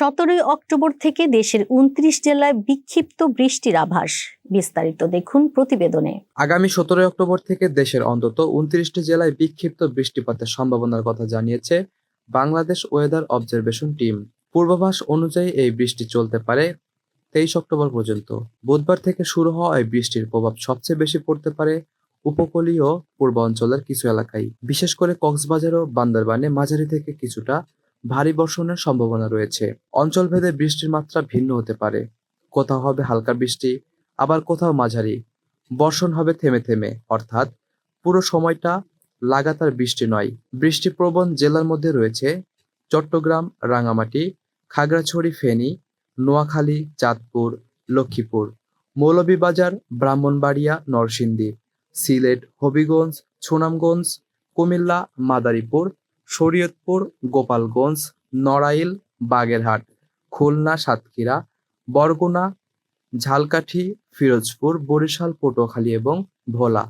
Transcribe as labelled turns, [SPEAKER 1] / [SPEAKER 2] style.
[SPEAKER 1] সতেরোই অক্টোবর থেকে দেশের উনত্রিশ জেলায় বিক্ষিপ্ত বৃষ্টির আভাস। বিস্তারিত দেখুন প্রতিবেদনে।
[SPEAKER 2] আগামী সতেরোই অক্টোবর থেকে দেশের অন্তত উনত্রিশটি জেলায় বিক্ষিপ্ত বৃষ্টিপাতের সম্ভাবনার কথা জানিয়েছে বাংলাদেশ ওয়েদার অবজারভেশন টিম। পূর্বাভাস অনুযায়ী এই বৃষ্টি চলতে পারে তেইশ অক্টোবর পর্যন্ত। বুধবার থেকে শুরু হওয়া এই বৃষ্টির প্রভাব সবচেয়ে বেশি পড়তে পারে উপকূলীয় পূর্বাঞ্চলের কিছু এলাকায়। বিশেষ করে কক্সবাজার ও বান্দরবানে মাঝারি থেকে কিছুটা ভারী বর্ষণের সম্ভাবনা রয়েছে। অঞ্চলভেদে বৃষ্টির মাত্রা ভিন্ন হতে পারে। কোথাও হবে হালকা বৃষ্টি, আবার কোথাও মাঝারি। বর্ষণ হবে থেমে থেমে, অর্থাৎ পুরো সময়টা লাগাতার বৃষ্টি নয়। বৃষ্টিপ্রবণ জেলার মধ্যে রয়েছে চট্টগ্রাম রাঙামাটি খাগড়াছড়ি, ফেনী, নোয়াখালী, চাঁদপুর, লক্ষ্মীপুর, মৌলভীবাজার, ব্রাহ্মণবাড়িয়া, নরসিংদী, সিলেট, হবিগঞ্জ, সুনামগঞ্জ, কুমিল্লা, মাদারীপুর শরীয়তপুর গোপালগঞ্জ নড়াইল বাগেরহাট খুলনা সাতক্ষীরা বরগুনা ঝালকাঠি ফিরোজপুর বরিশাল পটুয়াখালী এবং ভোলা।